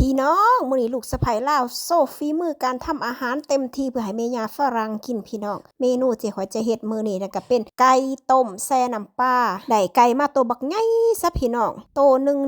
พี่น้องมื้อนี้ลูกสะใภ้ลาวโซฝีมือการทำอาหารเต็มที่เพื่อให้แม่ย่าฝรั่งกินพี่น้อง เมนูที่ข้อยจะเฮ็ดมื้อนี้นั่นก็เป็นไก่ต้มแซ่น้ำปลาได้ไก่มาตัวบักใหญ่ซะพี่น้องโตหนึ่ง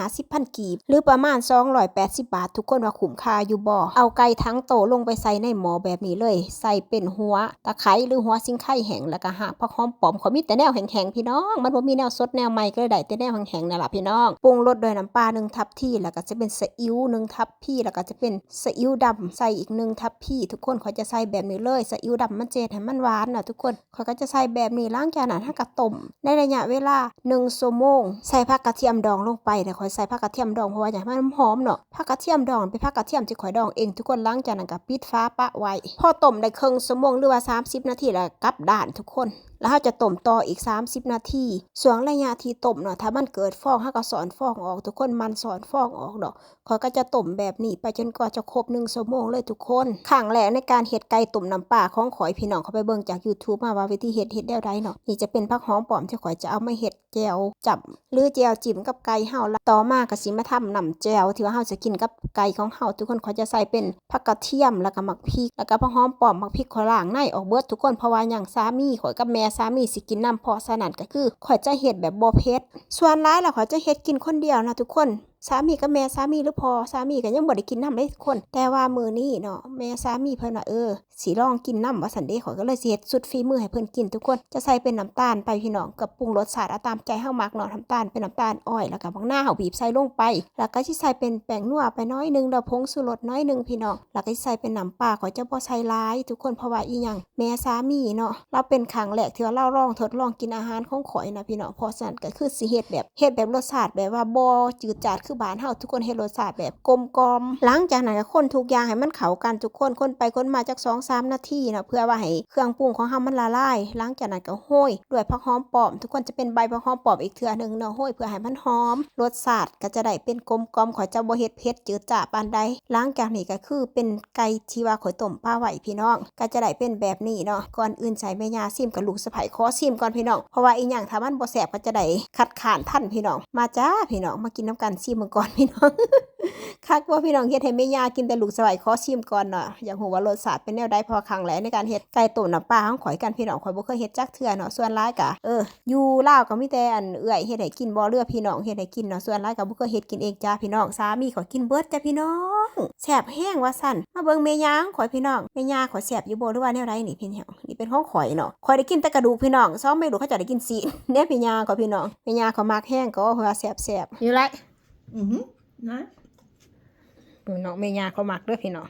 150,000กีบ หรือประมาณ280บาท ทุกคนว่าคุ้มค่าอยู่บ่เอาไก่ทั้งโตลงไปใส่ในหม้อแบบนี้เลย ใส่เป็นหัวตะไคร้หรือหัวสิงไข่แห้งแล้วก็หากผักหอมปอมเขามีแต่แนวแห้งๆพี่น้องมันบ่มีแนวสดแนวใหม่ก็เลยได้แต่แนวแห้งๆนั่นล่ะพี่น้องปรุงรสด้วยน้ำปลาหนึ่งทัพที่แล้วก็จะเป็นซีอิ๊วหนึ่งทัพพี่แล้วก็จะเป็นซีอิ๊วดำใส่อีกหนึ่งทัพพี่ทุกคนเขาจะใส่แบบนี้เลยซีอิ๊วดำมันเจดให้มันหวานน่ะทุกคนเขาก็จะใส่แบบนี้ล้างจานนั้นให้กระต้มในระยะเวลา1ชั่วโมงใส่ผักกระเทียมดองลงไปแต่คอยใส่ผักกระเทียมดองเพราะว่าอยากให้มันหอมเนาะผักกระเทียมดองเป็นผักกระเทียมที่ข่อยดองเองทุกคนล้างจานนั้นก็ปิดฟ้าปะไว้พอต้มได้ครึ่งชั่วโมงหรือว่า 30 นาทีแล้วกลับด้านทุกคน แล้วเราจะต้มต่ออีก 30 นาทีส่วนระยะที่ต้มเนาะถ้ามันเกิดฟองเราก็สอนฟองออก ทุกคนมันสอนฟองออกดอกเขาก็จะต้มแบบนี้ไปจนกว่าจะครบ1ชั่วโมงเลยทุกคนครั้งแรกในการเฮ็ดไก่ต้มน้ำปลาของข่อยพี่น้องเขาไปเบิ่งจาก YouTube มาว่าวิธีเฮ็ดเฮ็ดแนวใดเนาะนี่จะเป็นผักหอมปลอมที่ข่อยจะเอามาเฮ็ดแจ่วจับหรือแจ่วจิ้มกับไก่เฮาวต่อมาก็สิมาทำน้ำแจ่วที่ว่าเฮาจะกินกับไก่ของเฮาทุกคนเขาจะใส่เป็นผักกระเทียมแล้วก็หมักพริกแล้วก็ผักหอมปลอมหมักพริกข่อยล้างในออกเบิดทุกคนเพราะว่าหยังสามีข่อยกับแม่สามีสิกินน้ำเพราะฉะนั้นก็คือข่อยจะเฮ็ดแบบบ่เผ็ดส่วนร้ายล่ะข่อยจะเฮ็ดกินคนเดียวนะทุกคน สามีกับแม่สามีหรือพอสามีก็ยังบ่ได้กินน้ำเลยทุกคน แต่ว่ามือนี้เนาะแม่สามีเพิ่นว่าเออสิลองกินน้ำว่าซั่นเด้ข่อยก็เลยสิเฮ็ดสุดฝีมือให้เพิ่นกินทุกคนจะใส่เป็นน้ำตาลไปพี่น้องกับปรุงรสชาติตามใจเฮามักเนาะน้ำตาลเป็นน้ำตาลอ้อยแล้วก็บางหน้าเฮาบีบใส่ลงไป แล้วก็สิใส่เป็นแป้งนัวไปน้อยหนึงแล้วผงชูรสน้อยหนึงพี่น้องแล้วก็สิใส่เป็นน้ำปลาข่อยจะบ่ใส่หลายทุกคนเพราะว่าอีหยังแม่สามีเนาะเราเป็นครั้งแรกที่ว่าเราลองทดลองกินอาหารของข่อยนะพี่น้องเพราะฉะนั้นก็คือสิเฮ็ดแบบเฮ็ดแบบรสชาติแบบว่าบ่จืดจาดคือบ้านเฮาทุกคนเฮ็ดรสชาติแบบกลมกลมหลังจากนั้นก็คนทุกอย่างให้มันเข้ากันทุกคนคนไปคนมาจัก2-3นาทีนะเพื่อว่าให้เครื่องปรุงของเฮามันละลายหลังจากนั้นก็โห้ยด้วยผักหอมปลอม ทุกคนจะเป็นใบผักหอมปลอมอีกเทื่อหนึงเนาะโห้ยเพื่อให้มันหอมรสชาติก็จะได้เป็นกลมกลมขอจะบ่เฮ็ดเผ็ดจืดจ้าปานใดหลังจากนี้ก็คือเป็นไก่ที่ว่าข่อยต้มปลาไหวพี่น้อง ก็จะได้เป็นแบบนี้เนาะก่อนอื่นใส่แม่ยาซิมกับลูกสะใภ้ขอซิมก่อนพี่น้องเพราะว่าอีหยังถ้ามันบ่แซ่บก็จะได้คัดค้านท่านพี่น้องมาจ้าพี่น้องมากินน้ำกันซิมมก่อนพี่น้องคักว่าพี่น้องเฮ็ดให้แม่ยากินแต่ลูกสะใภ้ขอชิมก่อนเนาะอยากรู้ว่ารสชาติเป็นแนวใดเพอครั้งแรกในการเฮ็ดไก่ต้มน้ำปลาของข่อยกันพี่น้องข่อยบ่เคยเฮ็ดจักเทื่อเนาะส่วนหลายก็เอออยู่ลาวก็มีแต่อันเอื้อยเฮ็ดให้กินบ่เรือพี่น้องเฮ็ดให้กินเนาะส่วนหลายก็บ่เคยเฮ็ดกินเองจ้าพี่น้องสามีข่อยกินเบิดจ้าพี่น้องแซ่บแห้งว่าซั่นมาเบิ่งแม่ยาของข่อยพี่น้องแม่ยาข่อยแซ่บอยู่บ่หรือว่าแนวใดนี่พี่น้องนี่เป็นของข่อยเนาะข่อยได้กินแต่กระดูกพี่น้องซ้อมไม่รู้เขาจะได้กินซีนเนี่ยพี่ยาข่อยพี่น้องแม่ยาเขามักแห้งก็ว่าแซ่บๆอยู่ไร Mhm. Nej. พี่น้องแม่ยาเขามักเด้อพี่น้อง